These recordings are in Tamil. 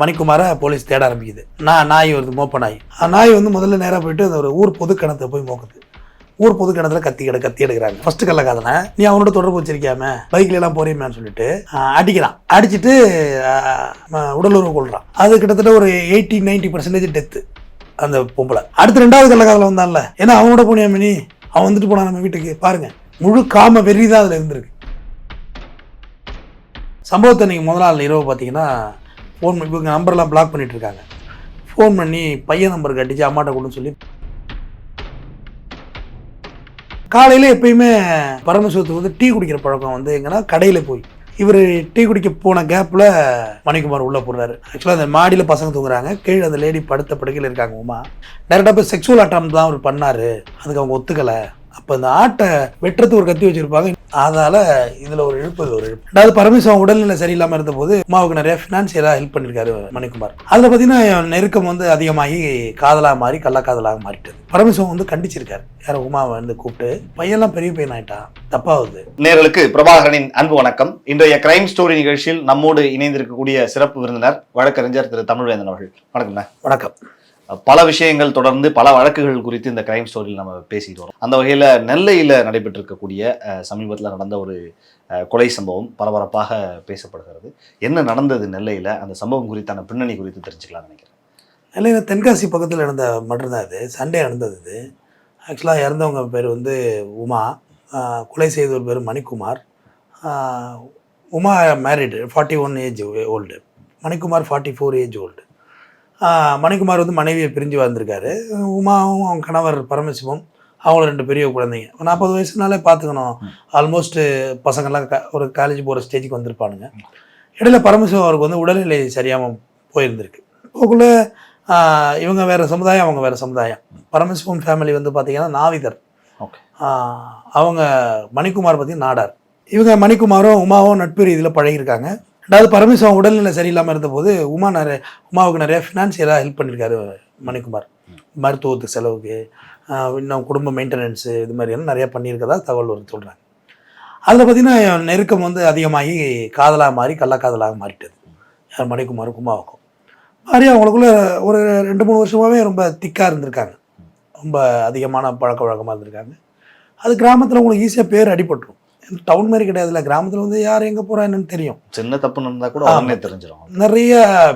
மணிக்குமாரை போலீஸ் தேட ஆரம்பிக்குது. நான் நாய் வருது மோப்ப நாய். நாய் வந்து முதல்ல நேராக போயிட்டு அந்த ஒரு ஊர் பொது கிணத்தை போய் மோக்குது. ஊர் பொது கிணத்துல கத்தி எடு கத்தி எடுக்கிறாங்க. ஃபர்ஸ்ட் கள்ளக்காதனை. நீ அவனோட தொடர்பு வச்சிருக்காம பைக்ல எல்லாம் போறியமேன்னு சொல்லிட்டு அடிக்கிறான். அடிச்சிட்டு உடலுறவு கொள்றான். அது கிட்டத்தட்ட ஒரு எயிட்டி நைன்டி பர்சன்டேஜ் டெத்து அந்த பொம்பளை. அடுத்து ரெண்டாவது கள்ளக்காதல வந்தான்ல. ஏன்னா அவனோட போனியாமே நீ அவன் வந்துட்டு போனான் நம்ம வீட்டுக்கு. பாருங்க. முழு காம வெறி தான் அதில் இருந்திருக்கு. சம்பவத்தை நீங்கள் முதல் நாள் இரவு பார்த்தீங்கன்னா ஃபோன் இவங்க நம்பர்லாம் பிளாக் பண்ணிகிட்ருக்காங்க ஃபோன் பண்ணி பையன் நம்பர் கட்டிச்சு அம்மாட்ட கொடுன்னு சொல்லி காலையில் எப்பயுமே பரமசிவத்துக்கு வந்து டீ குடிக்கிற பழக்கம் வந்து எங்கன்னா கடையில் போய். இவர் டீ குடிக்க போன கேப்பில் மணிக்குமார் உள்ளே போடுறாரு ஆக்சுவலாக அந்த மாடியில் பசங்க தூங்குறாங்க. கீழே அந்த லேடி படுத்த படுக்கையில் இருக்காங்க உமா. டேரெக்டாக போய் செக்ஷுவல் அட்டம் தான் அவர் பண்ணார். அதுக்கு அவங்க ஒத்துக்கலை. அப்போ இந்த ஆட்டை வெட்டுறதுக்கு ஒரு கத்தி வச்சிருப்பாங்க. அதால இதில் ஒரு இழுப்பு ஒரு இழுப்பு. ரெண்டாவது பரமேஸ்வரன் உடல்நிலை சரியில்லாமல் இருந்தபோது உமாவுக்கு நிறைய ஃபினான்சியலாக ஹெல்ப் பண்ணியிருக்காரு மணிக்குமார். அதில் பார்த்தீங்கன்னா நெருக்கம் வந்து அதிகமாகி காதலாக மாறி கள்ளக்காதலாக மாறிட்டது. பரமேஸ்வரன் வந்து கண்டிச்சிருக்காரு. யாரை உமாவை வந்து கூப்பிட்டு பையன்லாம் பெரிய பையன் ஆயிட்டான் தப்பாகுது. நேர்களுக்கு பிரபாகரனின் அன்பு வணக்கம். இன்றைய கிரைம் ஸ்டோரி நிகழ்ச்சியில் நம்மோடு இணைந்திருக்கக்கூடிய சிறப்பு விருந்தினர் வழக்கறிஞர் திரு. தமிழ்வேந்தன் அவர்கள். வணக்கம்ண்ணா. வணக்கம். பல விஷயங்கள் தொடர்ந்து பல வழக்குகள் குறித்து இந்த கிரைம் ஸ்டோரியில் நம்ம பேசிட்டு வரோம். அந்த வகையில் நெல்லையில் நடைபெற்றிருக்கக்கூடிய சமீபத்தில் நடந்த ஒரு கொலை சம்பவம் பரபரப்பாக பேசப்படுகிறது. என்ன நடந்தது நெல்லையில்? அந்த சம்பவம் குறித்தான பின்னணி குறித்து தெரிஞ்சுக்கலாம்னு நினைக்கிறேன். நெல்லையில் தென்காசி பக்கத்தில் நடந்த மர்டர் தான் இது சண்டே நடந்தது இது ஆக்சுவலாக இறந்தவங்க பேர் வந்து உமா. கொலை செய்தவர் பேர் Manikumar. Uma married forty one age old Manikumar forty four age old Manikumar வந்து மனைவியை பிரிஞ்சு வந்திருக்காரு உமாவும் அவங்க கணவர் பரமசிவம் அவங்களும் ரெண்டு பெரிய குழந்தைங்க. நாற்பது வயசுனாலே பார்த்துக்கணும். ஆல்மோஸ்ட் பசங்கள்லாம் க- ஒரு காலேஜ் போகிற ஸ்டேஜுக்கு வந்திருப்பானுங்க. இடையில பரமசிவம் அவருக்கு வந்து உடல்நிலை சரியாமல் போயிருந்திருக்கு. போக்குள்ள இவங்க வேறு சமுதாயம் அவங்க வேறு சமுதாயம். பரமசிவம் ஃபேமிலி வந்து பார்த்தீங்கன்னா நாவிதர். அவங்க மணிக்குமார் பார்த்தீங்கன்னா நாடார். இவங்க மணிக்குமாரும் உமாவும் நட்பு ரீதியில் பழகியிருக்காங்க. ரெண்டாவது பரமேஸ்வரன் உடல்நிலை சரியில்லாமல் இருந்தபோது உமா நிறைய உமாவுக்கு நிறைய ஃபினான்சியலாக ஹெல்ப் பண்ணியிருக்காரு மணிக்குமார். மருத்துவத்துக்கு செலவுக்கு இன்னும் குடும்ப மெயின்டெனன்ஸு இது மாதிரி எல்லாம் நிறையா பண்ணியிருக்கதா தகவல் ஒரு சொல்கிறாங்க அதில் பார்த்தீங்கன்னா நெருக்கம் வந்து அதிகமாகி காதலாக மாறி கள்ளக்காதலாக மாறிட்டது. யார் மணிக்குமாருக்கும் உமாவுக்கும். மாறி அவங்களுக்குள்ள ஒரு ரெண்டு மூணு வருஷமாகவே ரொம்ப திக்காக இருந்திருக்காங்க. ரொம்ப அதிகமான பழக்க வழக்கமாக இருந்திருக்காங்க. அது கிராமத்தில் உங்களுக்கு ஈஸியாக பேர் அடிபட்டுரும். டவுன் மாதிரி கிடையாதுல்ல. கிராமத்தில் வந்து யார் எங்கே போகிறா என்னன்னு தெரியும். சின்ன தப்பு நடந்தா கூட. உடனே தெரிஞ்சிடும் நிறைய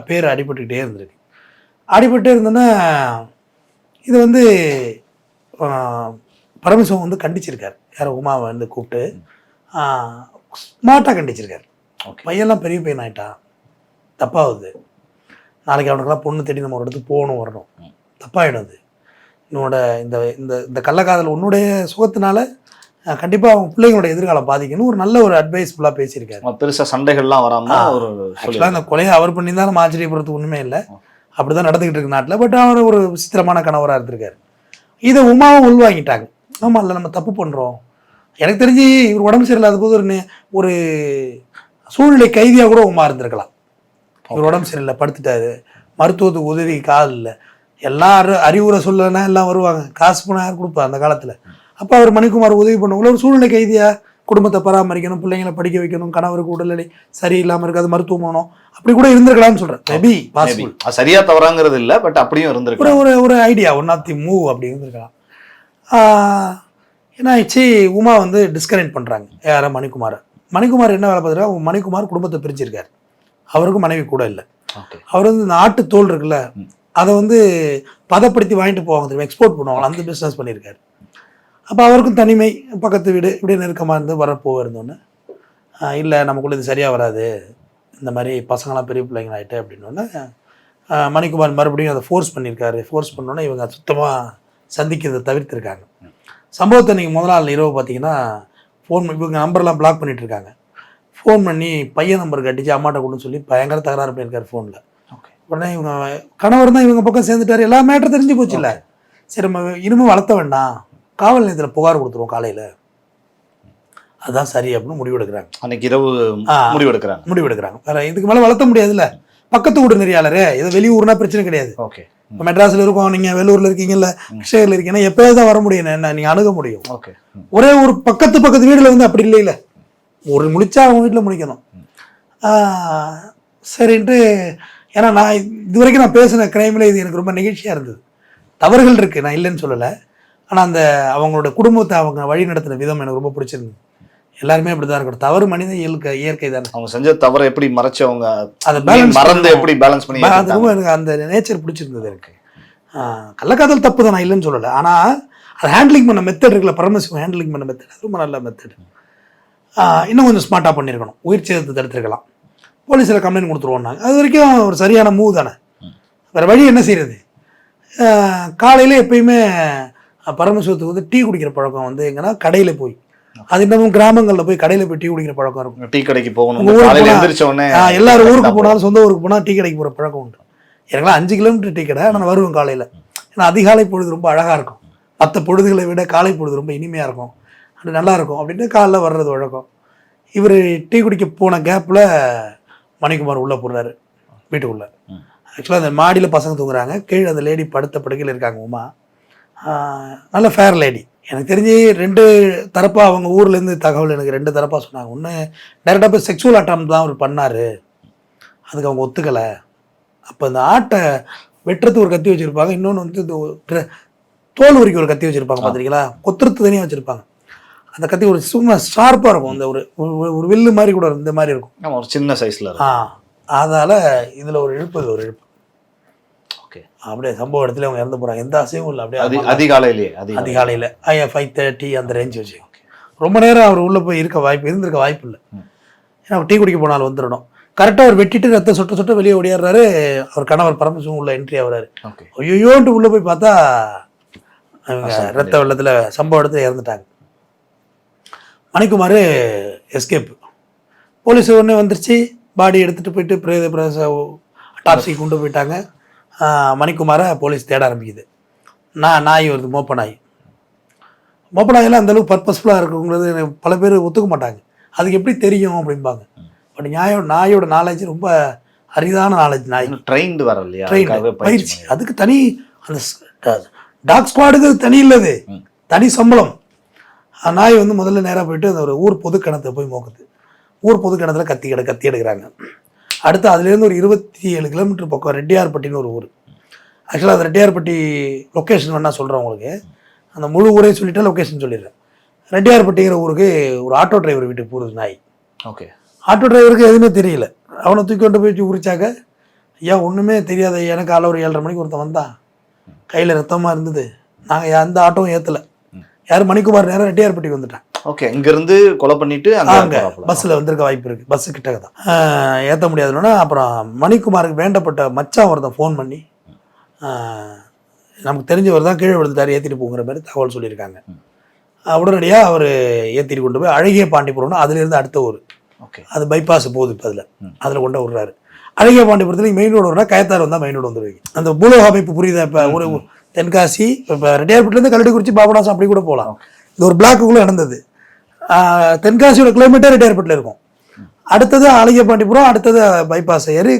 பேர் அடிபட்டுக்கிட்டே இருந்திருக்கு. அடிபட்டு இருந்தோன்னா இது வந்து பரமேஸ்வரன் வந்து கண்டிச்சிருக்கார். யாரை உமாவை வந்து கூப்பிட்டு ஸ்மார்ட்டாக கண்டிச்சிருக்கார். பையன்லாம் பெரிய பையன் ஆயிட்டான். தப்பாகுது. நாளைக்கு அவனுக்கெல்லாம் பொண்ணு தேடி நம்ம ஒரு இடத்துக்கு போகணும் வரணும். ம். தப்பாயிடும் அது. உன்னோட இந்த இந்த இந்த கள்ளக்காதல் உன்னுடைய சுகத்தினால கண்டிப்பாக அவங்க பிள்ளைங்களோட எதிர்காலம் பாதிக்கணும். ஒரு நல்ல ஒரு அட்வைஸ்ஃபுல்லாக பேசியிருக்காரு. பெருசா சண்டைகள்லாம் வராம ஆ. ஒரு ஆக்சுவலாக இந்த கொலையை அவர் பண்ணி தான் நம்ம ஆச்சரியப்படுறதுக்கு ஒன்றுமே இல்லை. ஆ. அப்படிதான் நடந்துக்கிட்டு இருக்கு நாட்டில். பட் அவர் ஒரு விசித்திரமான கணவராக இருந்திருக்காரு. இதை உமாவும் உள்வாங்கிட்டாங்க. ஆமாம் இல்லை நம்ம தப்பு பண்ணுறோம் எனக்கு தெரிஞ்சு இவர் உடம்பு சரியில்லாத போது ஒரு ஒரு சூழ்நிலை கைதியாக கூட உமா இருந்திருக்கலாம். இவர் உடம்பு சரியில்லை படுத்துட்டாரு. மருத்துவத்துக்கு உதவி கால் இல்லை. எல்லாம் அறி- அறிவுரை சொல்லனா எல்லாம் வருவாங்க. காசு யார் கொடுப்பா அந்த காலத்தில்? அப்போ அவர் மணிக்குமார் உதவி பண்ண ஒரு சூழ்நிலை கைதியா குடும்பத்தை பராமரிக்கணும் பிள்ளைங்களை படிக்க வைக்கணும் கணவருக்கு உடல்நிலை சரியில்லாமல் இருக்காது மருத்துவம் போகணும் அப்படி கூட இருந்திருக்கலாம்னு சொல்கிறேன் மேபி Maybe. பாசிபிள் சரியா தவறாங்கிறது இல்ல பட் அப்படியும் ஒரு இருந்திருக்கு ஒரு ஒரு idea one of the move அப்படி இருந்திருக்கலாம். என்ன ஆயிடுச்சு உமா வந்து டிஸ்கனெக்ட் பண்ணுறாங்க யாரை? மணிக்குமாரை. மணிக்குமார் என்ன வேலை பார்த்துட்டா மணிக்குமார் குடும்பத்தை பிரிச்சிருக்காரு. அவருக்கும் மனைவி கூட இல்லை. அவர் வந்து இந்த ஆட்டு தோல் இருக்குல்ல. அதை வந்து பதப்படுத்தி வாங்கிட்டு போவாங்க தெரியுமா? எக்ஸ்போர்ட் பண்ணுவாங்க. அந்த பிஸ்னஸ் பண்ணியிருக்காரு அப்போ அவருக்கும் தனிமை பக்கத்து வீடு இப்படியே நெருக்கமாக இருந்து வரப்போ இருந்தோன்னே இல்லை நமக்குள்ள இது சரியாக வராது இந்த மாதிரி பசங்களாம் பெரிய பிள்ளைங்க ஆகிட்டு அப்படின்னோடனே மணிக்குமார் மறுபடியும் அதை ஃபோர்ஸ் பண்ணியிருக்காரு. ஃபோர்ஸ் பண்ணோன்னே இவங்க சுத்தமாக சந்திக்கிறதை தவிர்த்திருக்காங்க. சம்பவத்தை நீங்கள் முதல் நாள் இரவு பார்த்தீங்கன்னா ஃபோன் இவங்க நம்பர்லாம் பிளாக் பண்ணிட்டு இருக்காங்க ஃபோன் பண்ணி பையன் நம்பருக்கு அடிச்சு அம்மாட்ட கொடுன்னு சொல்லி பயங்கர தகராறு பண்ணியிருக்காரு ஃபோனில் ஓகே உடனே இவங்க கணவர் தான் இவங்க பக்கம் சேர்ந்துட்டாரு. எல்லா மேட்டர் தெரிஞ்சு போச்சு இல்ல. சரி நம்ம இனிமே வளர்த்த வேண்டாம். காவல் நிலையத்தில் புகார் கொடுத்துருவோம் காலையில. அதுதான் சரி அப்படின்னு முடிவெடுக்கிறாங்க. அன்னைக்கு இரவு. முடிவெடுக்கிறாங்க. முடிவெடுக்கிறாங்க. வேற இதுக்கு மேல வளர்த்த முடியாதுல்ல பக்கத்து வீடு நெறியாளரே ஏதோ வெளியூர்னா பிரச்சனை கிடையாது. ஓகே. இப்போ மெட்ராஸ்ல இருக்கோம் நீங்க வெள்ளூர்ல இருக்கீங்கல்ல கிருஷ்ணகிரியில் இருக்கீங்கன்னா எப்பயாவது தான் வர முடியும். என்ன நீங்க அணுக முடியும். ஓகே. ஒரே ஒரு பக்கத்து பக்கத்து வீடுல வந்து அப்படி இல்லை இல்ல ஒரு முடிச்சா அவங்க வீட்டில் முடிக்கணும். சரின்ட்டு ஏன்னா நான் இது வரைக்கும் நான் பேசின கிரைமில் இது எனக்கு ரொம்ப நெகிழ்ச்சியாக இருந்தது. தவறுகள் இருக்குது நான் இல்லைன்னு சொல்லலை. ஆனால் அந்த அவங்களோட குடும்பத்தை அவங்க வழி நடத்தின விதம் எனக்கு ரொம்ப பிடிச்சிருந்தது. எல்லாருமே அப்படி தான் இருக்கணும். தவறு மனித இயற்கை இயற்கை தானே. அவங்க செஞ்ச தவறை எப்படி மறைச்சு அவங்க அதை பேலன்ஸ் மறந்து எப்படி பேலன்ஸ் பண்ணி அது எனக்கு அந்த நேச்சர் பிடிச்சிருந்தது எனக்கு. கள்ளக்காதல் தப்பு தான் நான் இல்லைன்னு சொல்லலை. ஆனால் அது ஹேண்ட்லிங் பண்ண மெத்தட் இருக்குல்ல பரமசிவம் ஹேண்ட்லிங் பண்ண மெத்தட் அது ரொம்ப நல்ல மெத்தட் இன்னும் கொஞ்சம் ஸ்மார்ட்டாக பண்ணியிருக்கணும் உயிர் சேதத்தை தடுத்திருக்கலாம். போலீஸில் கம்ப்ளைண்ட் கொடுத்துருவோம்னாங்க. அது வரைக்கும் ஒரு சரியான மூவ் தானே. வேறு வழி என்ன செய்யறது காலையில் எப்பயுமே பரமசிவத்துக்கு வந்து டீ குடிக்கிற பழக்கம் வந்து எங்கன்னா கடையில் போய். அது இன்னமும் கிராமங்களில் போய் கடையில் போய் டீ குடிக்கிற பழக்கம் இருக்கும். டீ கடைக்கு போகணும். எல்லாரும் ஊருக்கு போனாலும் சொந்த ஊருக்கு போனால் டீ கடைக்கு போகிற பழக்கம் உண்டு. எனக்குலாம் அஞ்சு கிலோமீட்டர் டீ கடை நான் வருவேன் காலையில். ஏன்னா அதிகாலை பொழுது ரொம்ப அழகாக இருக்கும். மற்ற பொழுதுகளை விட காலை பொழுது ரொம்ப இனிமையாக இருக்கும். அது நல்லா இருக்கும் அப்படின்ட்டு காலைல வர்றது வழக்கம். இவர் டீ குடிக்க போன கேப்பில் மணிக்குமார் உள்ளே போடுறாரு வீட்டுக்குள்ளே. ஆக்சுவலாக அந்த மாடியில் பசங்க தூங்குறாங்க. கீழே அந்த லேடி படுத்த படுக்கையில் இருக்காங்க உமா. நல்ல ஃபேர் லேடி எனக்கு தெரிஞ்சு ரெண்டு தரப்பாக அவங்க ஊர்லேருந்து தகவல் எனக்கு ரெண்டு தரப்பாக சொன்னாங்க. ஒன்று டேரெக்டாக போய் செக்ஷுவல் அட்டம் தான் அவர் பண்ணார். அதுக்கு அவங்க ஒத்துக்கலை. அப்போ இந்த ஆட்டை வெட்டுறதுக்கு ஒரு கத்தி வச்சுருப்பாங்க. இன்னொன்று வந்து தோல் உரிக்க ஒரு கத்தி வச்சுருப்பாங்க பார்த்துருக்கீங்களா கொத்துறது தனியாக வச்சுருப்பாங்க. அந்த கத்தி ஒரு சும்மா ஷார்ப்பாக இருக்கும். அந்த ஒரு ஒரு- வில்லு மாதிரி கூட இந்த மாதிரி இருக்கும். ஒரு சின்ன சைஸ்ல ஆ அதால் இதில் ஒரு இழுப்பு ஒரு இழுப்பு. அப்படியே சம்பவ இடத்துல அவங்க இறந்து போகிறாங்க எந்த அசையும் இல்லை. அப்படியே அதி அதிகாலையிலேயே அதிகாலை அதிகாலையில். ஐயா ஃபைவ் தேர்ட்டி அந்த ரேஞ்ச் வச்சு ரொம்ப நேரம் அவர் உள்ளே போய் இருக்க வாய்ப்பு இருந்திருக்க வாய்ப்பு இல்லை. ஏன்னா அவர் டீ குடிக்க போனாலும் வந்துடணும். கரெக்டாக அவர் வெட்டிட்டு ரத்த சொட்ட சொட்ட வெளியே ஓடியாடுறாரு. அவர் கணவர் பரமசிவம் உள்ள என்ட்ரி ஆகுறாரு. ஐயோன்ட்டு உள்ளே போய் பார்த்தா அவங்க ரத்த வெள்ளத்தில் சம்பவ இடத்துல இறந்துட்டாங்க. மணிக்குமார் எஸ்கேப் போலீஸ் உடனே வந்துருச்சு. பாடி எடுத்துகிட்டு போயிட்டு பிரேத பிரச டாப்ஸி கொண்டு போயிட்டாங்க. மணிக்குமாரை போலீஸ் தேட ஆரம்பிக்குது. நான் நாய் வருது மோப்ப நாய். மோப்ப நாயெல்லாம் அந்த அளவுக்கு பர்பஸ்ஃபுல்லாக இருக்குங்கிறது பல பேர் ஒத்துக்க மாட்டாங்க. அதுக்கு எப்படி தெரியும் அப்படிம்பாங்க. பட் நியாயோட நாயோட நாலேஜ் ரொம்ப அரிதான நாலேஜ் நாய். ட்ரெயின்டு வர இல்லையா? ட்ரெயின் பயிற்சி அதுக்கு தனி அந்த டாக் ஸ்குவாடுக்கு தனி இல்லது. தனி சம்பளம். நாய் வந்து முதல்ல நேராக போயிட்டு அந்த ஒரு ஊர் பொது கிணத்தை போய் மோக்குது. ஊர் பொது கிணத்துல கத்தி கத்தி எடுக்கிறாங்க. அடுத்து அதுலேருந்து ஒரு இருபத்தி ஏழு கிலோமீட்டர் பக்கம் ரெட்டியார்பட்டின்னு ஒரு ஊர். ஆக்சுவலாக அந்த ரெட்டியார்பட்டி லொக்கேஷன் வேணா சொல்கிறேன் உங்களுக்கு. அந்த முழு ஊரே சொல்லிட்டு லொக்கேஷன் சொல்லிடுறேன். ரெட்டியார்பட்டிங்கிற ஊருக்கு ஒரு ஆட்டோ டிரைவர் வீட்டுக்கு போகுது நாய். ஓகே ஆட்டோ டிரைவருக்கு எதுவுமே தெரியல. அவனை தூக்கி கொண்டு போய் உரிச்சாக்க ஐயா ஒன்றுமே தெரியாத எனக்கு காலை ஒரு ஏழரை மணிக்கு ஒருத்தன் வந்தான். கையில் ரத்தமாக இருந்தது. நாங்கள் எந்த ஆட்டோவும் ஏற்றலை யார் மணிக்குமார் நேரம் ரெட்டியார்பட்டிக்கு வந்துட்டான். ஓகே இங்க இருந்து கொலை பண்ணிட்டு அங்க. பஸ்ஸில் வந்திருக்க வாய்ப்பு இருக்குது பஸ்ஸு கிட்டக்க தான் ஏற்ற முடியாதுன்னா அப்புறம் மணிக்குமாருக்கு வேண்டப்பட்ட மச்சான் ஒருத்தன் ஃபோன் பண்ணி நமக்கு தெரிஞ்சவர் தான் கீழே விழுந்துட்டார் ஏற்றிட்டு போங்கிற மாதிரி தகவல் சொல்லியிருக்காங்க. உடனடியாக அவர் ஏற்றிட்டு கொண்டு போய் அழகிய பாண்டிபுரம்னு அதுலேருந்து அடுத்த ஊர். ஓகே அது பைபாஸ் போகுது இப்போ அதில். அதில் கொண்டு விடுறாரு. அழகிய பாண்டிபுரத்தில் மெயின் ரோடு வரா கயத்தார் வந்தால் மெயின் ரோடு வந்துருவீங்க. அந்த பூலோக அமைப்பு புரியுதா? இப்போ ஒரு தென்காசி இப்போ ரெட்டியார்பட்டிலேருந்து கல்லடிக்குறிச்சி பாபநாசம் அப்படி கூட போகலாம் இது ஒரு பிளாக்குள்ளே நடந்தது. தென்காசியோட கிலோமீட்டர் ரெட்டியார்பட்டில் இருக்கும். அடுத்தது அழகிய பாண்டிபுரம் அடுத்தது பைபாஸ் ஏறி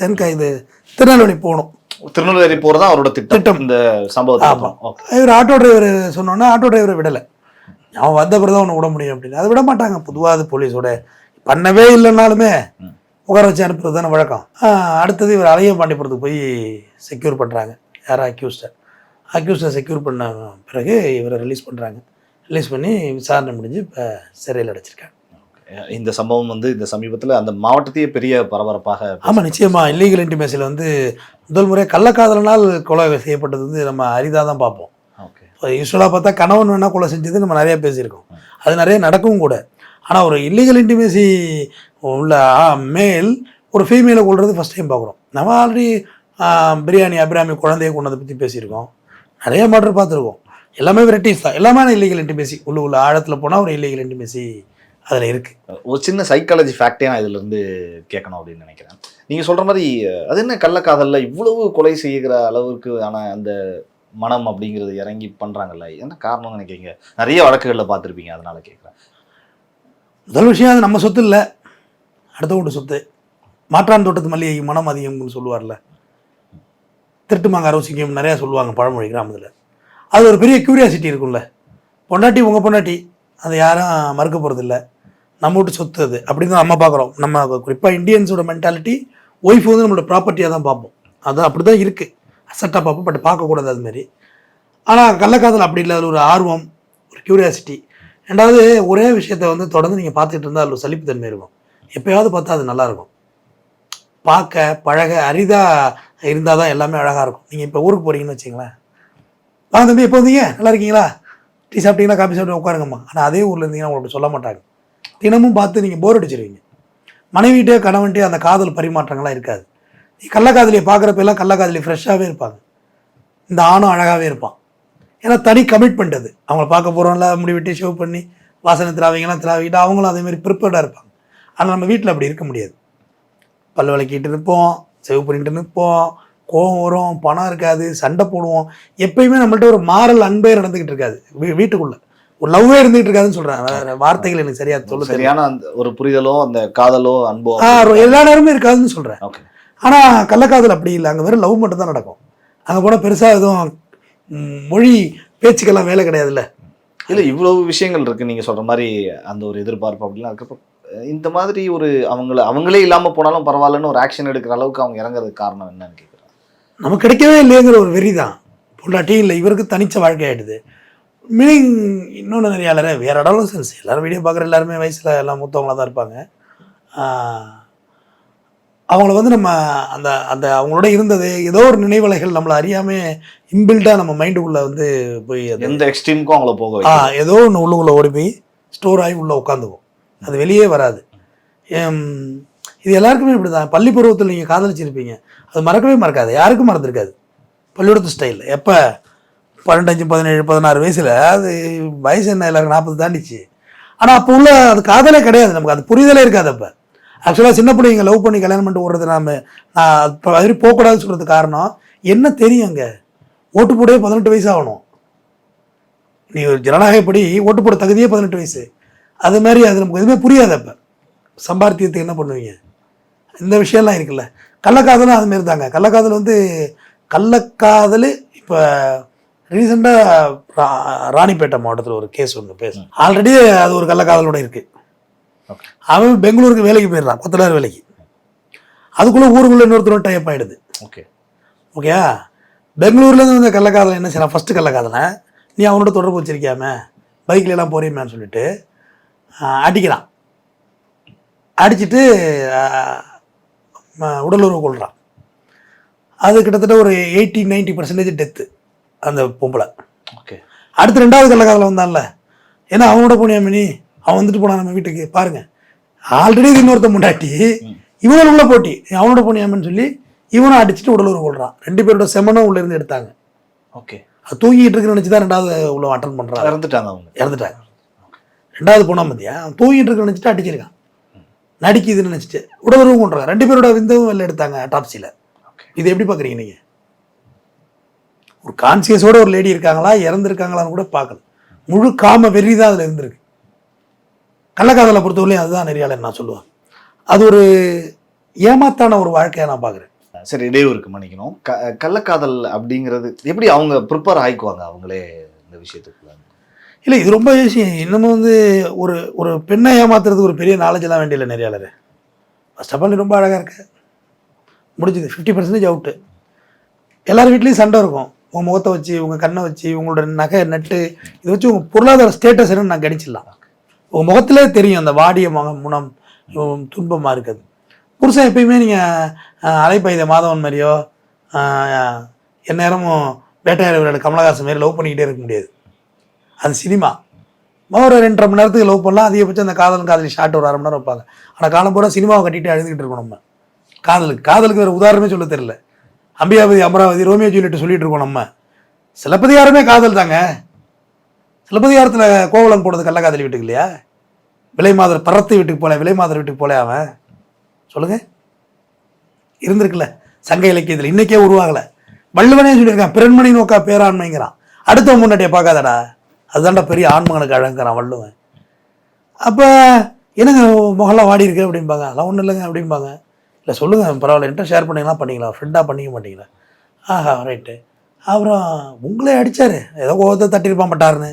தென்கா இது திருநெல்வேலி போகணும். திருநெல்வேலி போறதா அவரோட திட்டம். இந்த. ஓகே இவர் ஆட்டோ டிரைவர் சொன்னோன்னா ஆட்டோ டிரைவரை விடலை. அவன் வந்த பிறகு தான் விட முடியும் அப்படின்னு. அதை விட மாட்டாங்க. பொதுவாக அது போலீஸோட பண்ணவே இல்லைனாலுமே. உட்கார வச்சு அனுப்புறது தானே வழக்கம். அடுத்தது இவர் அலைய பாண்டிபுரத்துக்கு போய் செக்யூர் பண்ணுறாங்க யாரும் அக்யூஸ்டை அக்யூஸ்டை செக்யூர் பண்ண பிறகு இவரை ரிலீஸ் பண்ணுறாங்க ரிலீஸ் பண்ணி விசாரணை முடிஞ்சு இப்போ சிறையில் அடைச்சிருக்காங்க. இந்த சம்பவம் வந்து இந்த சமீபத்துல அந்த மாவட்டத்தையே பெரிய பரபரப்பாக ஆமாம் நிச்சயமா. இல்லீகல் இன்டிமேசியில் வந்து முதல் முறை கள்ளக்காதலனால் கொலை செய்யப்பட்டது வந்து நம்ம அரிதாக தான் பார்ப்போம். ஓகே. யூஸ்வலாக பார்த்தா கணவன் வேணா கொலை செஞ்சது நம்ம நிறைய பேசியிருக்கோம். அது நிறைய நடக்கவும் கூட. ஆனால் ஒரு இல்லீகல் இன்டிமேசி உள்ள மேல் ஒரு ஃபீமேலை கொள்வது ஃபஸ்ட் டைம் பார்க்குறோம். நம்ம ஆல்ரெடி பிரியாணி அபிராமி குழந்தைய கொண்டதை பற்றி பேசியிருக்கோம். நிறைய மர்டர் பார்த்துருக்கோம். எல்லாமே வெரைட்டிஸ் தான். எல்லாமே இல்லீகல் இன்டிமேசி உள்ள உள்ள ஆழத்தில் போனால் ஒரு இல்லீகல் இன்டிமேசி அதில் இருக்குது ஒரு சின்ன சைக்காலஜி ஃபேக்டே நான் இதுல இருந்து கேட்கணும் அப்படின்னு நினைக்கிறேன். நீங்க சொல்ற மாதிரி அது என்ன கள்ளக்காதல்ல இவ்வளவு கொலை செய்கிற அளவுக்கு ஆன அந்த மனம் அப்படிங்கிறது இறங்கி பண்றாங்கல்ல? என்ன காரணம்னு நினைக்கிறீங்க? நிறைய வழக்குகள்ல பார்த்திருப்பீங்க அதனால கேட்குறேன். முதல் விஷயம் அது நம்ம சொத்து இல்லை. அடுத்த வீட்டு சொத்து. மாற்றான் தோட்டத்து மல்லிகை மனம் அதிகம்னு சொல்லுவார்ல. திருட்டு மாங்காய் ரோசிக்கும் நிறையா சொல்லுவாங்க பழமொழி கிராமத்தில். அது ஒரு பெரிய க்யூரியாசிட்டி இருக்கும்ல. பொண்டாட்டி உங்கள் பொண்டாட்டி அதை யாரும் மறுக்க போகிறதில்ல நம்ம வீட்டு சொத்து அது. அப்படின்னு தான் நம்ம பார்க்குறோம். நம்ம குறிப்பாக இந்தியன்ஸோட மென்டாலிட்டி ஒய்ஃப் வந்து நம்மளோட ப்ராப்பர்ட்டியாக தான் பார்ப்போம். அது அப்படி தான் இருக்குது அசட்டாக பார்ப்போம் பட் பார்க்கக்கூடாது அது ஆனால் கள்ளக்காதல் அப்படி இல்லை. அதில் ஒரு ஆர்வம் ஒரு க்யூரியாசிட்டி ரெண்டாவது ஒரே விஷயத்த வந்து தொடர்ந்து நீங்கள் பார்த்துட்டு இருந்தால் அதில் ஒரு சலிப்புத்தன்மை இருக்கும். எப்போயாவது பார்த்தா அது நல்லாயிருக்கும் பார்க்க பழக அரிதாக இருந்தால் தான் எல்லாமே அழகாக இருக்கும். நீங்கள் இப்போ ஊருக்கு போகிறீங்கன்னு வச்சுங்களேன் வாங்க தம்பி எப்போ வந்தீங்க? நல்லா இருக்கீங்களா? டீ சாப்பிட்டீங்களா? காஃபி சாப்பிட்டு உட்காருங்கம்மா. ஆனால் அதே ஊரில் இருந்தீங்கன்னா உங்களுக்கு சொல்ல மாட்டாங்க. தினமும் பார்த்து நீங்கள் போர் அடிச்சிருவீங்க. மனைவிட்டே கணவன்ட்டே அந்த காதல் பரிமாற்றங்கள்லாம் இருக்காது. நீ கள்ளக்காதலியை பார்க்குறப்ப எல்லாம் கள்ளக்காதலி ஃப்ரெஷ்ஷாகவே இருப்பாங்க. இந்த ஆணும் அழகாகவே இருப்பான். ஏன்னா தனி கமிட்மெண்ட் அது. அவங்கள பார்க்க போகிறோம்ல முடி வெட்டி ஷேவ் பண்ணி வாசனை திராவிங்கெல்லாம் திராவிக்கிட்டு அவங்களும் அதேமாதிரி ப்ரிப்பேர்டாக இருப்பாங்க. ஆனால் நம்ம வீட்டில் அப்படி இருக்க முடியாது. பல் விளக்கிட்டு நிற்போம் சேவ் பண்ணிட்டு நிற்போம் கோவம் வரும் பணம் இருக்காது சண்டை போடுவோம். எப்பயுமே நம்மள்ட்ட ஒரு மாறல் அன்பே நடந்துக்கிட்டு இருக்காது. வீ வீட்டுக்குள்ள. ஒரு லவ்வே இருந்துகிட்டு இருக்காதுன்னு சொல்கிறேன் வேற வார்த்தைகள் எனக்கு சரியா சொல்ல சரியான அந்த ஒரு புரிதலோ அந்த காதலோ அன்போ எல்லா நேரமும் இருக்காதுன்னு சொல்கிறேன் ஓகே. ஆனால் கள்ளக்காதல் அப்படி இல்லை. அங்கே வெறும் லவ் மட்டும் தான் நடக்கும். அங்கே போனால் பெருசாக எதுவும் மொழி பேச்சுக்கெல்லாம் வேலை கிடையாதுல்ல. இல்ல இவ்வளவு விஷயங்கள் இருக்கு. நீங்க சொல்ற மாதிரி அந்த ஒரு எதிர்பார்ப்பு அப்படிலாம் இருக்கப்ப இந்த மாதிரி ஒரு அவங்கள அவங்களே இல்லாம போனாலும் பரவாயில்லன்னு ஒரு ஆக்ஷன் எடுக்கிற அளவுக்கு அவங்க இறங்குறதுக்கு காரணம் என்னன்னு நமக்கு கிடைக்கவே இல்லைங்கிற ஒரு வெறி தான். பொண்டாட்டி இல்லை இவருக்கு தனிச்ச வாழ்க்கை ஆயிடுது. மீனிங் இன்னொன்று நிறைய எல்லாரும் வேற சென்ஸ் எல்லாரும் வீடியோ பார்க்குற எல்லாருமே வயசில் எல்லாம் மூத்தவங்களா தான் இருப்பாங்க. அவங்கள வந்து நம்ம அந்த அந்த அவங்களோட இருந்தது ஏதோ ஒரு நினைவலைகள் நம்மளை அறியாம இன்பில்ட்டாக நம்ம மைண்டுக்குள்ளே வந்து போய் எந்த எக்ஸ்ட்ரீமுக்கும் அவங்கள போக ஆ ஏதோ ஒன்று உள்ளுக்குள்ளே ஓடி போய் ஸ்டோர் ஆகி உள்ளே உட்காந்துக்கும். அது வெளியே வராது. இது எல்லாருக்குமே இப்படி தான் பள்ளி பருவத்தில் நீங்கள் காதலிச்சிருப்பீங்க. அது மறக்கவே மறக்காது. யாருக்கும் மறந்துருக்காது. பள்ளிக்கூடத்து ஸ்டைலில் எப்போ? பன்னெண்டஞ்சு பதினேழு பதினாறு வயசில். அது வயசு என்ன எல்லாருக்கும் நாற்பது தாண்டிச்சு. ஆனால் அப்போ உள்ள அது காதலே கிடையாது நமக்கு. அது புரிதலே இருக்காது அப்போ. ஆக்சுவலாக சின்ன பிள்ளைங்க லவ் பண்ணி கல்யாணம் பண்ணிட்டு ஓடுறது நாம் நான் இப்போ அது போகக்கூடாதுன்னு சொல்கிறது காரணம் என்ன தெரியும் அங்கே? ஓட்டு போடவே பதினெட்டு வயசு ஆகணும். நீ ஒரு ஜனநாயகப்படி ஓட்டு போட தகுதியே பதினெட்டு வயசு. அது மாதிரி அது நமக்கு எதுவுமே புரியாது அப்போ. சம்பாத்தியத்துக்கு என்ன பண்ணுவீங்க? இந்த விஷயம்லாம் இருக்குல்ல. கள்ளக்காதலும் அது மாதிரி தாங்க. கள்ளக்காதல் வந்து கள்ளக்காதல் இப்போ ரீசெண்டாக ராணிப்பேட்டை மாவட்டத்தில் ஒரு கேஸ் ஒன்று பேச ஆல்ரெடி அது ஒரு கள்ளக்காதலோட இருக்கு. Okay. அவன் பெங்களூருக்கு வேலைக்கு போயிடுறான் கொத்தனார் வேலைக்கு. அதுக்குள்ளே ஊருக்குள்ளே இன்னொருத்தரோட டைப் ஆகிடுது ஓகே. ஓகே பெங்களூர்லேருந்து வந்த கள்ளக்காதலை என்ன செய்யலாம் ஃபஸ்ட்டு கள்ளக்காதலை நீ அவனோட தொடர்பு வச்சிருக்கியாமே? பைக்ல எல்லாம் போறியமேன்னு சொல்லிட்டு அடிக்கிறான். அடிச்சிட்டு உடலுறவு கொள்கிறான் அது கிட்டத்தட்ட ஒரு எயிட்டி நைன்ட்டி பர்சன்டேஜ் டெத்து அந்த பொம்பளை. ஓகே அடுத்து ரெண்டாவது கள்ளக்காதலை வந்தான்ல. ஏன்னா அவனோட போனியாமே நீ அவன் வந்துட்டு போனான் நம்ம வீட்டுக்கு பாருங்க. ஆல்ரெடி இன்னொருத்த முண்டாட்டி. இவங்களுக்குள்ள போட்டி. அவனோட போனியாமன்னு சொல்லி இவனும் அடிச்சுட்டு உடலுறவு கொள்றான். ரெண்டு பேரோட செமனும் உள்ள இருந்து எடுத்தாங்க. ஓகே அது தூங்கிட்டு இருக்குன்னு நினச்சி தான் ரெண்டாவது உள்ள அட்டன் பண்ணுறான் இறந்துட்டாங்க அவங்க. இறந்துட்டாங்க. ரெண்டாவது போனா மதியா அவன் தூங்கிட்டு இருக்குன்னு நினச்சிட்டு அடிச்சிருக்கான். நடிக்குதுன்னு நினச்சிட்டு உடலுறவு கொண்டுறான் ரெண்டு பேரோட விந்தவும் வெளில எடுத்தாங்க ஓகே இது எப்படி பார்க்குறீங்க நீங்கள் ஒரு கான்சியஸோட ஒரு லேடி இருக்காங்களா இறந்துருக்காங்களான்னு கூட பார்க்கணும் முழு காம வெறி தான் அதில் இருந்திருக்கு. கள்ளக்காதலை பொறுத்தவரையும் அதுதான் நெறியாளர் நான் சொல்லுவேன். அது ஒரு ஏமாத்தான ஒரு வாழ்க்கையை நான் பார்க்குறேன் சரி இடையூறுக்கு மன்னிக்கணும். க கள்ளக்காதல் அப்படிங்கிறது எப்படி அவங்க ப்ரிப்பேர் ஆயிக்குவாங்க அவங்களே இந்த விஷயத்துக்குள்ள? இல்லை இது ரொம்ப ஈஸி இன்னமும் வந்து ஒரு ஒரு பெண்ணை ஏமாத்துறதுக்கு ஒரு பெரிய நாலேஜெல்லாம் வேண்டியதில்லை நெறியாளர் ஃபஸ்ட் ஆஃப் ஆல் ரொம்ப அழகாக இருக்கு. முடிஞ்சுது. ஃபிஃப்டி பர்சன்டேஜ் அவுட்டு எல்லார் வீட்லேயும் சண்டை இருக்கும். உங்கள் முகத்தை வச்சு உங்கள் கண்ணை வச்சு உங்களோட நகை நட்டு இதை வச்சு உங்கள் பொருளாதார ஸ்டேட்டஸ் என்னன்னு நான் கணிச்சிடலாம். உங்கள் முகத்திலே தெரியும் அந்த வாடிய முகம் முனம் துன்பமாக இருக்குது. புருஷன் எப்பயுமே நீங்கள் அலைப்பைத மாதவன் மாதிரியோ எந்நேரமும் வேட்டையாடு கமலஹாசன் மாதிரி லவ் பண்ணிக்கிட்டே இருக்க முடியாது. அது சினிமா. ஒரு ரெண்டரை மணி நேரத்துக்கு லவ் பண்ணலாம். அதிகபட்சம் அந்த காதல் காதலி ஷார்ட் ஒரு அரை மணி நேரம் வைப்பாங்க. ஆனால் காலம் பூரா சினிமாவை கட்டிட்டு அழுதுகிட்டு இருக்கோம் நம்ம. காதலுக்கு காதலுக்கு வேறு உதாரணமே சொல்ல தெரியல. அம்பியாபதி அமராவதி ரோமியோ ஜூலியட் சொல்லிட்டு இருக்கோம் நம்ம. சிலப்பதிகாரமே காதல் தாங்க. சிலப்பதிகாரத்தில் கோவலன் போனது கள்ளக்காதலி வீட்டுக்கு இல்லையா? விலை மாதர் பரத்து வீட்டுக்கு போல விலை மாதர் வீட்டுக்கு போல அவன். சொல்லுங்கள் இருந்திருக்குல்ல. சங்க இலக்கியத்தில். இன்னைக்கே உருவாகலை. வள்ளுவனே சொல்லியிருக்கான் பிறன்மணி நோக்கா பேராண்மைங்கிறான். அடுத்த முன்னாடியே பார்க்காதடா. அதுதான்டா பெரிய ஆண்மகனுக்கு அழகுங்கிறான் வள்ளுவன். அப்போ என்னங்க முகலாம் வாடி இருக்கு அப்படிம்பாங்க. அதெல்லாம் ஒன்றும் இல்லைங்க அப்படிம்பாங்க. இல்லை சொல்லுங்கள் பரவாயில்ல என்கிட்ட ஷேர் பண்ணிங்களா பண்ணிங்களா ஃப்ரெண்டாக பண்ணிக்க மாட்டீங்களா? ஆஹா ரைட்டு அப்புறம் உங்களே அடித்தார் ஏதோ கோவத்தை தட்டியிருப்பான் பட்டாருன்னு.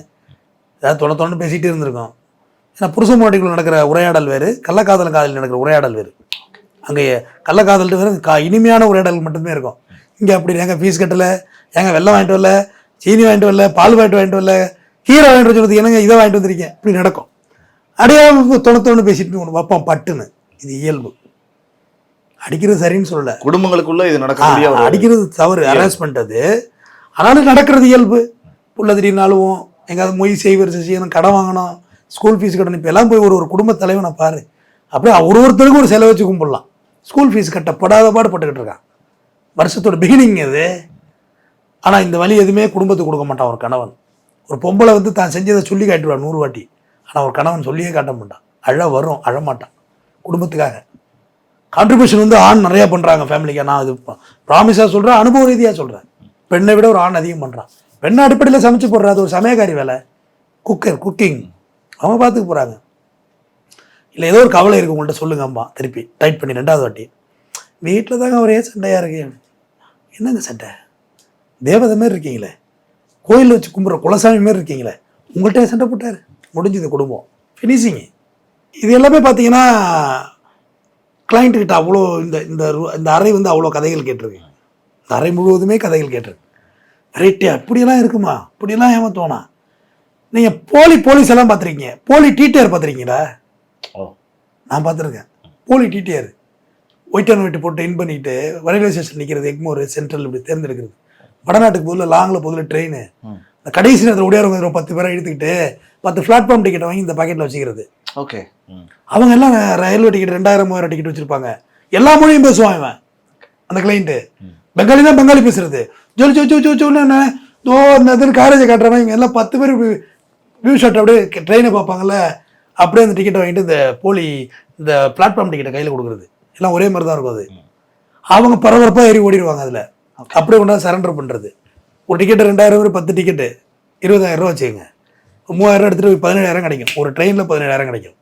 ஏதாவது தொண தொண்ணு பேசிகிட்டு இருந்திருக்கோம். ஏன்னா புருஷ முன்னாடிக்குள்ள நடக்கிற உரையாடல் வேறு கள்ளக்காதல் காதலில் நடக்கிற உரையாடல் வேறு. அங்கே கள்ளக்காதல் வேறு கா இனிமையான உரையாடல் மட்டுமே இருக்கும். இங்கே அப்படி ஏங்க ஃபீஸ் கட்டலை. ஏங்க வெள்ளம் வாங்கிட்டு வரல சீனி வாங்கிட்டு வரல பால் வாங்கிட்டு வாங்கிட்டு வரல கீரை வாங்கிட்டு சொல்லுறது என்னங்க? இதை வாங்கிட்டு வந்திருக்கீங்க. இப்படி நடக்கும். அடையாம தொணத்தொண்ணு பேசிட்டு ஒன்று வைப்போம் பட்டுன்னு. இது இயல்பு. அடிக்கிறது சரின்னு சொல்லல. குடும்பங்களுக்குள்ள இது ஒரு அடிக்கிறது தவறு. ஹராஸ்மெண்ட் அது ஆனாலும் நடக்கிறது இயல்பு. புள்ள திடீர்னாலும் எங்காவது மொய் செய்வர் செய்யணும் கடன் வாங்கணும் ஸ்கூல் ஃபீஸ் கட்டணும். இப்போ எல்லாம் போய் ஒரு ஒரு குடும்ப தலைவனை பாரு. அப்படியே ஒரு ஒருத்தருக்கும் ஒரு செலவு வச்சு கும்பிடலாம். ஸ்கூல் ஃபீஸ் கட்டப்படாத பாடு பட்டுக்கிட்டு இருக்கான். வருஷத்தோட பிகினிங் அது ஆனால் இந்த வழி எதுவுமே குடும்பத்துக்கு கொடுக்க மாட்டான் ஒரு கணவன். ஒரு பொம்பளை வந்து தான் செஞ்சதை சொல்லி காட்டிவிடா நூறு வாட்டி. ஆனால் ஒரு கணவன் சொல்லியே காட்ட மாட்டான். அழ வரும் அழமாட்டான் குடும்பத்துக்காக. கான்ட்ரிபியூஷன் வந்து ஆண் நிறையா பண்ணுறாங்க ஃபேமிலிக்கு நான் அது ப்ராமிஸாக சொல்கிறேன் அனுபவ ரீதியாக சொல்கிறேன் பெண்ணை விட ஒரு ஆண் அதிகம் பண்ணுறான் பெண் அடிப்படையில் சமைச்சு போடுறா அது ஒரு சமயக்காரி வேலை. குக்கர் குக்கிங் அவங்க பார்த்துக்க போகிறாங்க இல்லை ஏதோ ஒரு கவலை இருக்குது உங்கள்கிட்ட சொல்லுங்க அம்மா. திருப்பி. டைட் பண்ணி ரெண்டாவது வாட்டி. வீட்டில் தாங்க ஒரே சண்டையாக இருக்கு. என்னங்க சண்டை? தேவதை மாதிரி இருக்கீங்களே. கோயில் வச்சு கும்பிட்ற குலசாமி மாதிரி இருக்கீங்களே உங்கள்கிட்ட சண்டை போட்டார்? முடிஞ்சது குடும்பம். ஃபினிஷிங்கு இது எல்லாமே பார்த்தீங்கன்னா client கிட்ட அவ்வளோ இந்த இந்த ரு- இந்த அறை வந்து அவ்வளோ கதைகள் கேட்டிருக்கு. இந்த அறை முழுவதுமே கதைகள் கேட்டிருக்கு. வெரைட்டியா இப்படியெல்லாம் இருக்குமா? இப்படியெல்லாம் ஏமாத்துவானா? நீங்கள் போலி போலீஸ் எல்லாம் பார்த்துருக்கீங்க போலி டிடிஆர் பார்த்துருக்கீங்களா ஓ. நான் பார்த்துருக்கேன் போலி டிடிஆர் ஒயிட் அண்ட் ஒயிட் போட்டு இன் பண்ணிட்டு ரயில்வே ஸ்டேஷன் நிற்கிறது எக்மோர் சென்ட்ரல் இப்படி தேர்ந்தெடுக்கிறது. வடநாட்டுக்கு போதில் லாங்கில் போதில் ட்ரெயின். இந்த கடைசி நேரத்தில் உடையாரவங்க ஒரு பத்து பேரை எடுத்துக்கிட்டு பத்து பிளாட்ஃபார்ம் டிக்கெட் வாங்கி இந்த பாக்கெட்டில் வச்சுக்கிறது. ஓகே. அவங்க எல்லாம் ரயில்வே டிக்கெட் ரெண்டாயிரம் மூவாயிரம் டிக்கெட் வச்சிருப்பாங்க. எல்லா மொழியும் பேசுவான் இவன் அந்த கிளைண்ட்டு பெங்காலி தான் பெங்காலி பேசுறது. ஜொலி ஜோ ஜோ ஜோ ஜோன்னு தோ இந்த இதுன்னு காரேஜை காட்டுறவன் இவங்க எல்லாம் பத்து பேர் வியூ ஷாட் அப்படியே ட்ரெயினை பார்ப்பாங்கல்ல அப்படியே அந்த டிக்கெட்டை வாங்கிட்டு இந்த போலி இந்த பிளாட்ஃபார்ம் டிக்கெட்டை கையில் கொடுக்குறது. எல்லாம் ஒரே மாதிரி தான் இருக்கும் அது. அவங்க பரபரப்பாக ஏறி ஓடிடுவாங்க அதில். அப்படியே கொண்டாந்து சரண்டர் பண்ணுறது ஒரு டிக்கெட்டு ரெண்டாயிரம் ரூபாய் பத்து டிக்கெட்டு இருபதாயிரம் ரூபா வச்சுக்கோங்க. மூவாயிரம் எடுத்துகிட்டு போய் பதினேழாயிரம் கிடைக்கும். ஒரு ட்ரெயினில் பதினேழாயிரம் கிடைக்கும்.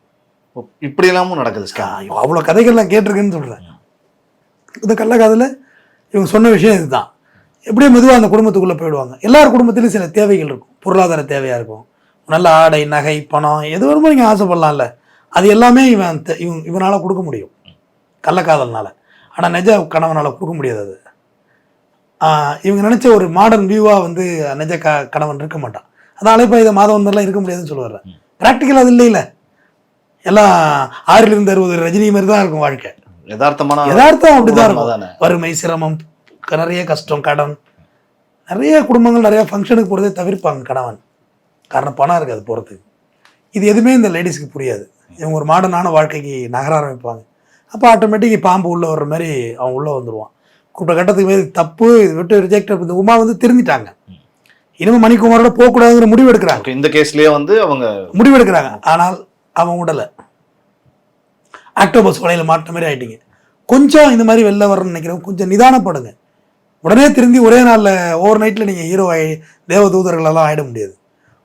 ஓ, இப்படி எல்லாமும் நடக்குது அவ்வளோ கதைகள் நான் கேட்டிருக்கேன்னு சொல்கிறேன் இந்த கள்ளக்காதில் இவங்க சொன்ன விஷயம் இதுதான். எப்படியும் மெதுவாக அந்த குடும்பத்துக்குள்ளே போயிடுவாங்க. எல்லார் குடும்பத்திலும் சில தேவைகள் இருக்கும். பொருளாதார தேவையாக இருக்கும். நல்ல ஆடை நகை பணம் எது வருமோ நீங்கள் ஆசைப்படலாம்ல. அது எல்லாமே இவன் இவன் இவனால் கொடுக்க முடியும். கள்ளக்காதல்னால. ஆனால் நிஜ கணவனால் கொடுக்க முடியாது அது. இவங்க நினச்ச ஒரு மாடர்ன் வியூவாக வந்து நிஜ க கணவன் இருக்க மாட்டான். அதான் அலைப்பா இதை மாதவன் மாதிரிலாம் இருக்க முடியாதுன்னு சொல்லுவார். ப்ராக்டிக்கல் அது இல்லை எல்லாம் ஆறிலிருந்து அறுபது ரஜினி மாதிரி தான் இருக்கும் வாழ்க்கை. யதார்த்தமான யதார்த்தம் அப்படிதான் இருக்கும். வறுமை சிரமம் நிறைய கஷ்டம் கடன். நிறைய குடும்பங்கள் நிறைய ஃபங்க்ஷனுக்கு போகிறதே தவிர்ப்பாங்க கணவன். காரணம் பணம் இருக்காது போகிறதுக்கு இது எதுவுமே இந்த லேடிஸ்க்கு புரியாது. இவங்க ஒரு மாடர்னான வாழ்க்கைக்கு நகர ஆரம்பிப்பாங்க. அப்போ ஆட்டோமேட்டிக் பாம்பு உள்ளே வர்ற மாதிரி அவன் உள்ளே வந்துடுவான் கூப்பிட்ட கட்டத்துக்கு மேலே தப்பு இது விட்டு ரிஜெக்ட் இந்த உமா வந்து திருந்திட்டாங்க. இனிமே மணிக்குமாரோட போகக்கூடாதுங்கிற முடிவு எடுக்கிறாங்க. இந்த கேஸ்லயே வந்து அவங்க முடிவெடுக்கிறாங்க ஆனால் அவன் உடலை. ஆக்டோபஸ் வலையில் மாட்டின மாதிரி ஆயிட்டீங்க. கொஞ்சம் இந்த மாதிரி வெளில வரணும்னு நினைக்கிறவங்க கொஞ்சம் நிதானப்படுங்க. உடனே திரும்பி ஒரே நாளில் ஓவர் நைட்டில் நீங்கள் ஹீரோ ஆகி தேவதூதர்களெல்லாம் ஆகிட முடியாது.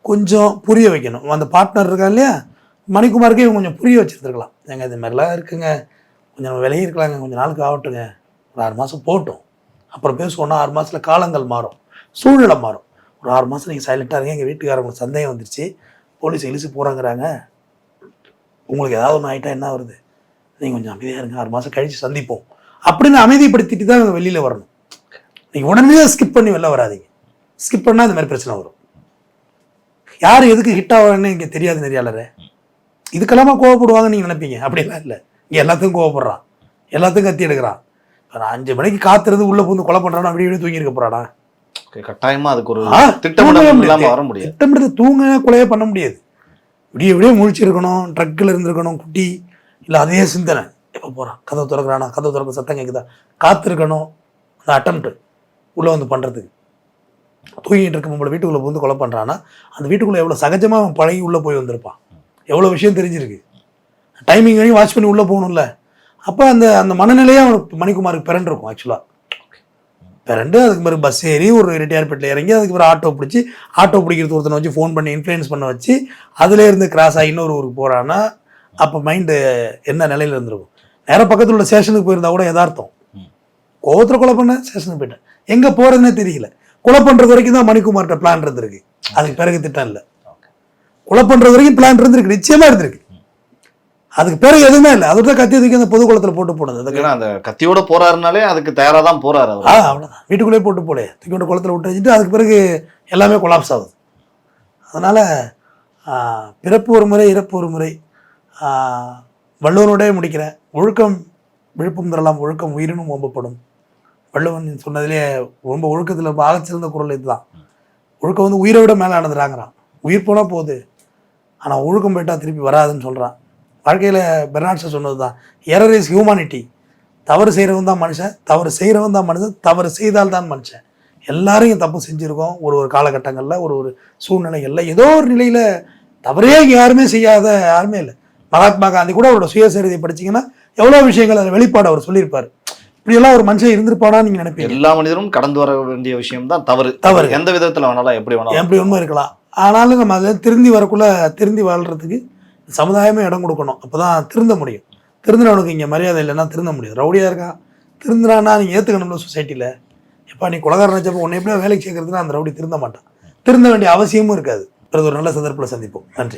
கொஞ்சம் புரிய வைக்கணும். அந்த பார்ட்னர் இருக்கா இல்லையா? மணிக்குமாருக்கு இவங்க கொஞ்சம் புரிய வச்சுருந்துருக்கலாம். ஏங்க இது மாதிரிலாம் இருக்குங்க. கொஞ்சம் விலகி இருக்கலாங்க. கொஞ்சம் நாளுக்கு ஆகட்டுங்க. ஒரு ஆறு மாதம் போட்டோம் அப்புறம் பேசுவோன்னா ஆறு மாதத்தில் காலங்கள் மாறும். சூழ்நிலை மாறும். ஒரு ஆறு மாதம் நீங்கள் சைலண்ட்டாக இருங்க. எங்கள் வீட்டுக்காரங்களுக்கு சந்தேகம் வந்துருச்சு. போலீஸ் இழுச்சு போகிறாங்கிறாங்க உங்களுக்கு ஏதாவது ஒன்று ஆகிட்டா என்ன வருது நீங்கள் கொஞ்சம் அமைதியாக இருங்க. ஆறு மாதம் கழித்து சந்திப்போம். அப்படின்னு அமைதிப்படுத்திட்டு தான் இவங்க வெளியில் வரணும். நீங்கள் உடனே ஸ்கிப் பண்ணி வெளில வராதீங்க. ஸ்கிப் பண்ணால் இந்த மாதிரி பிரச்சனை வரும். யார் எதுக்கு ஹிட் ஆகிறான்னு இங்கே தெரியாது நெறியாளரே. இதுக்கெல்லாமா கோவப்படுவாங்கன்னு நீங்கள் நினைப்பீங்க. அப்படிலாம் இல்லை. இங்கே எல்லாத்துக்கும் கோவப்படுறான். எல்லாத்துக்கும் கத்தி எடுக்கிறான். நான் அஞ்சு மணிக்கு காத்திருந்து உள்ளே பூந்து கொலை பண்ணுறானா அப்படி இப்படி தூங்கி இருக்க போகிறானா Okay, கட்டாயமா அதுக்கு ஒரு தூங்கவே இல்லாம. வர முடியாது. திட்டமிட்டு தூங்க கொலையே பண்ண முடியாது. விடிய விடிய முழிச்சிருக்கணும் ட்ரக்கில் இருந்திருக்கணும் குட்டி இல்லை அதே சிந்தனை. எப்போ போகிறான் கதவை திறக்கிறானா? கதவை திறக்க சத்தம் கேட்குதா காத்திருக்கணும் அந்த அட்டம்ப்ட் உள்ளே வந்து பண்ணுறதுக்கு தூங்கிட்டு இருக்க நம்மளை வீட்டுக்குள்ளே வந்து கொலை பண்ணுறான்னா அந்த வீட்டுக்குள்ளே எவ்வளோ சகஜமாக அவன் பழகி உள்ளே போய் வந்திருப்பான். எவ்வளோ விஷயம் தெரிஞ்சிருக்கு. டைமிங் வரையும் வாட்ச் பண்ணி உள்ளே போகணும்ல. அப்போ அந்த அந்த மனநிலையே அவனுக்கு மணிக்குமாருக்கு பிறண்டிருக்கும் ஆக்சுவலாக பிறண்டு அதுக்கு பிறகு பஸ் ஏறி ஒரு ரெட்டியார்பேட்டில் இறங்கி அதுக்கு பிறகு ஆட்டோ பிடிச்சி ஆட்டோ பிடிக்கிறது ஒருத்தனை வச்சு ஃபோன் பண்ணி இன்ஃப்ளூயன்ஸ் பண்ண வச்சு அதுல இருந்து கிராஸ் ஆகி இன்னொரு ஊருக்கு போகிறான்னா அப்போ மைண்டு என்ன நிலையில் இருந்திருக்கும்? நேராக பக்கத்தில் உள்ள ஸ்டேஷனுக்கு போயிருந்தா கூட யதார்த்தம். கோவத்தில் கொலை பண்ண ஸ்டேஷனுக்கு போயிட்டேன். எங்கே போகிறதுனே தெரியல. கொலை பண்ணுறது வரைக்கும் தான் மணிக்குமார்கிட்ட பிளான் இருந்திருக்கு. அதுக்கு பிறகு திட்டம் இல்லை. கொலை பண்ணுறது வரைக்கும் பிளான் இருந்திருக்கு. நிச்சயமாக இருந்திருக்கு. அதுக்கு பிறகு எதுவுமே இல்லை. அதோட கத்தி தூக்கி அந்த பொது குளத்துல போட்டு போனது அதுக்கு அந்த கத்தியோட போறாருனாலே அதுக்கு தயாரா தான் போறாரு ஆ அவ்வளோதான் வீட்டுக்குள்ளேயே போட்டு போடு. தூக்கி கொண்டு குளத்துல விட்டு வச்சுட்டு அதுக்கு பிறகு எல்லாமே கொலாப்ஸ் ஆகுது. அதனால் பிறப்பு ஒரு முறை இறப்பு ஒரு முறை. வள்ளுவனோடே முடிக்கிறேன். ஒழுக்கம் விழுப்பும் தரலாம் ஒழுக்கம் உயிரினும் ஓம்பப்படும். வள்ளுவன் சொன்னதிலே ரொம்ப ஒழுக்கத்தில் ஆகச்சிறந்த குரல் இதுதான். ஒழுக்கம் வந்து உயிரை விட மேலே ஆனதுறாங்கிறான் உயிர் போனால் போகுது. ஆனால் ஒழுக்கம் போயிட்டா திருப்பி வராதுன்னு சொல்கிறான் வாழ்க்கையில் பெர்னாட்ஸை சொன்னது தான் எரர் இஸ் ஹியூமானிட்டி தவறு செய்கிறவன் தான் மனுஷன் தவறு செய்கிறவன் தான் மனுஷன் தவறு செய்தால் தான் மனுஷன். எல்லாரையும் தப்பு செஞ்சுருக்கோம் ஒரு ஒரு காலகட்டங்களில் ஒரு ஒரு சூழ்நிலைகளில். ஏதோ ஒரு நிலையில் தவறே யாருமே செய்யாத யாருமே இல்லை. மகாத்மா காந்தி கூட அவரோட சுயசரிதை படிச்சீங்கன்னா எவ்வளோ விஷயங்கள் அதில் வெளிப்பாடு அவர் சொல்லியிருப்பார். இப்படியெல்லாம் ஒரு மனுஷன் இருந்திருப்பானான்னு நீங்கள் நினைப்பீங்க. எல்லா மனிதரும் கடந்து வர வேண்டிய விஷயம் தான் தவறு. தவறு. எந்த விதத்துல வேணாலும் எப்படி வேணாலும். எப்படி உண்மை இருக்கலாம். ஆனாலும் நம்ம அதில் திருந்தி வரக்குள்ள திருந்தி வாழ்றதுக்கு சமுதாயமே இடம் கொடுக்கணும். அப்போ தான் திருந்த முடியும். திருந்தினவனுக்கு இங்கே மரியாதை இல்லைன்னா திருந்த முடியும் ரவுடியாக இருக்கா? திருந்தினான்னா நீங்கள் ஏற்றுக்கணும்ல சொசைட்டியில் எப்பா நீ குலகாரன் வச்சப்போ உன்னை எப்படியா வேலைக்கு சேர்க்கறதுன்னா அந்த ரவுடி திருந்த மாட்டான். திருந்த வேண்டிய அவசியமும் இருக்காது. பிறகு ஒரு நல்ல சந்தர்ப்பத்தில் சந்திப்போம். நன்றி.